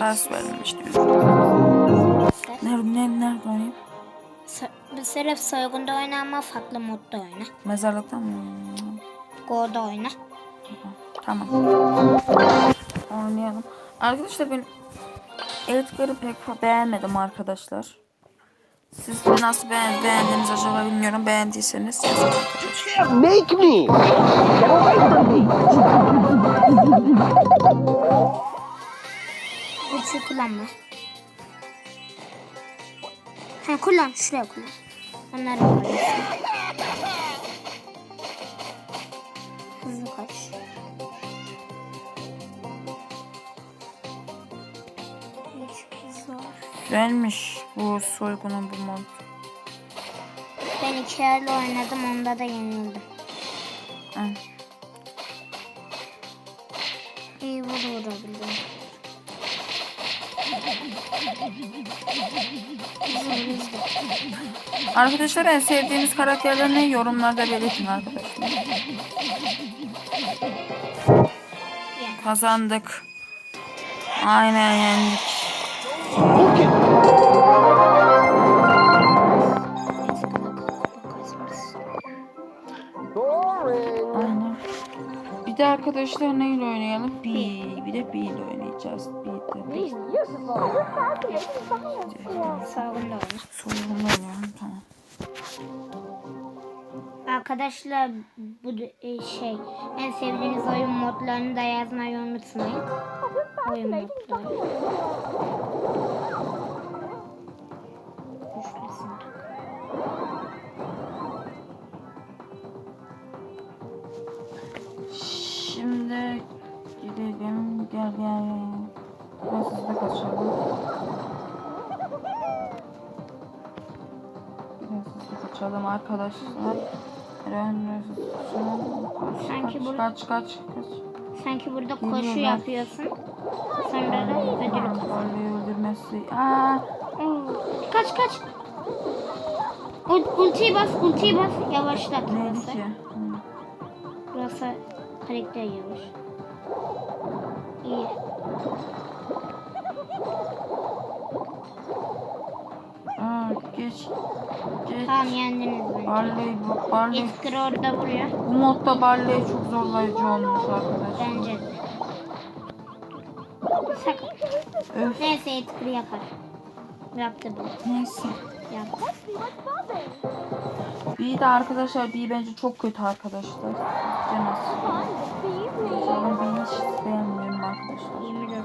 ders verilmişti. Nerede, nerede, nerede oynayayım? Sefer soygunda oyna ama farklı modda oyna. Mezarlıkta mı? Go'da oyna. Tamam. Oynayalım. Arkadaşlar ben Edgar'ı pek beğenmedim arkadaşlar. Siz de nasıl beğen beğendiniz acaba bilmiyorum. Beğendiyseniz. Make me! Uçu kullanma. Ha kullan. Şuraya kullan. Onları kullanıyorsun. Hızlı kaç. Güzelmiş bu soygunun bu mod. Ben iki yerle oynadım. Onda da yenildim. Hı. İyi vur vurabildim. Hızlı hızlı. Arkadaşlar en sevdiğiniz karakterler ne? Yorumlarda belirtin arkadaşlar. Kazandık. Aynen yendik. Arkadaşlar neyle oynayalım? Bir, bir de bir ile oynayacağız. Bir de bir. Sağında oynayalım tamam. Arkadaşlar bu e, şey en sevdiğiniz oyun modlarını da yazmayı unutmayın. Oyun modları. Güçlüsün. Şimdi gidelim. Gel gel. Biraz hızlı kaçalım arkadaşlar. Biraz hızlı kaçalım. Kaç, Sanki kaç, burada- kaç, kaç, kaç. Sanki burada koşu yapıyorsun. Sonra da ödül kazanıyorsun. Öldürmesi. Aa, Kaç kaç. Ultiyi bas, ultiyi bas. Yavaşlat burası. Burası karakter yavaş. İyi. Aa, geç. Geç. Tamam yendiniz bence. Barley, bu, Barley. Edgar orada vuruyor. Bu modda Barley çok zorlayıcı olmuş arkadaşlar. Bence de. Sakın. Öf. Neyse Edgar yapar. Yaptı bu. Neyse. Yaptı. Bir de arkadaşlar bir bence çok kötü arkadaşlar. Demez. Ben bir hiç beğenmiyorum arkadaşlar. 24.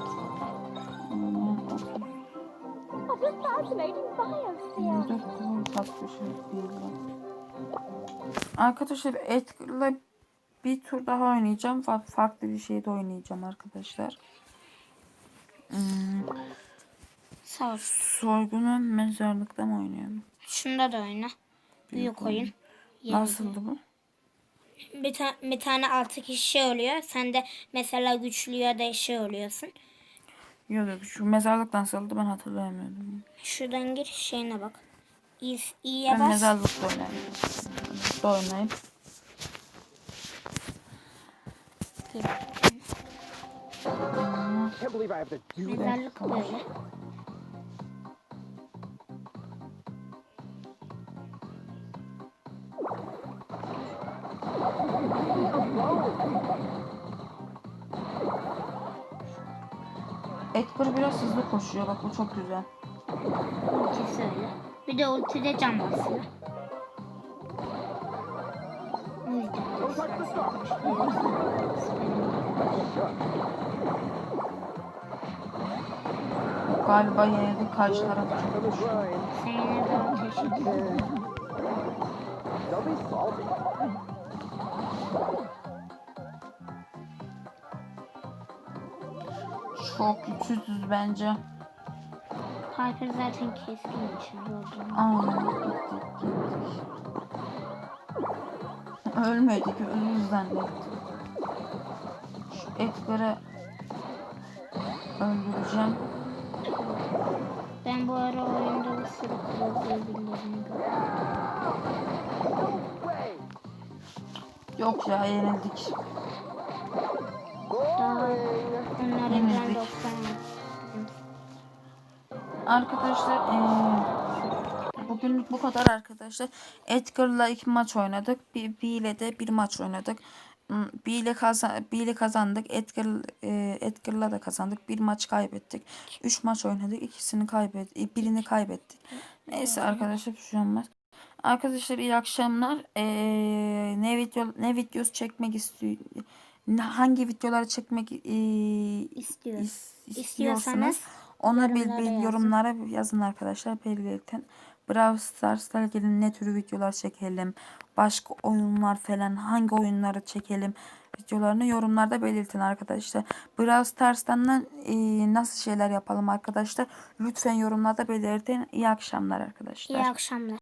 Hmm, otuz. Yirmi dört kilo tatlı şey değil. Arkadaşlar Edgar'la bir tur daha oynayacağım. Fa- Farklı bir şeyde oynayacağım arkadaşlar. Hmm, Sağ ol. soygunun mezarlıkta mı oynayalım? Şunda da oyna. Büyük oyun. Yeni. Nasıldı bu? Bir, ta- bir tane altı kişi şey oluyor. Sen de mesela güçlü ya da şey oluyorsun. Yok yok şu mezarlık nasıldı ben hatırlayamıyorum. Şuradan gir şeyine bak. İyi, iyiye Ben bas. mezarlıkta oynayayım. Da oynayayım. Gir. Can't Edgar biraz hızlı koşuyor bak bu çok güzel. Ultisi öyle. Bir de ultide can basıyor. O yüzden de Galiba karşı taraf çok I'm trying. Sen yine de ateş et. Çok güçsüzüz bence. Piper zaten keskin nişancı olduğunu. Aynen gittik gittik. Ölmedik ölürüz zannettim. Şu Edgar'ı öldüreceğim. Ben bu ara oyunda bir sürü Yok ya yenildik. Daha Yenildik. 90 yaptım. Arkadaşlar eee bugünlük bu kadar arkadaşlar. Edgar'la iki maç oynadık. Bir, bir ile de bir maç oynadık. Hmm, Bir ile, kazan, bir ile kazandık. Edgar, Edgar'la da kazandık. Bir maç kaybettik. Üç maç oynadık. İkisini kaybettik. Birini kaybettik. Neyse arkadaşlar bir şey olmaz. Arkadaşlar iyi akşamlar. Eee, ne video ne videosu çekmek istiyor hangi videoları çekmek eee, İstiyor. is- İstiyorsanız ona bir, yorumlara bir yazın. yorumlara yazın arkadaşlar belirtin. Brawl Stars'la ilgili ne tür videolar çekelim, başka oyunlar falan hangi oyunları çekelim videolarını yorumlarda belirtin arkadaşlar. Brawl Stars'tan da, eee, nasıl şeyler yapalım arkadaşlar lütfen yorumlarda belirtin. İyi akşamlar arkadaşlar. İyi akşamlar.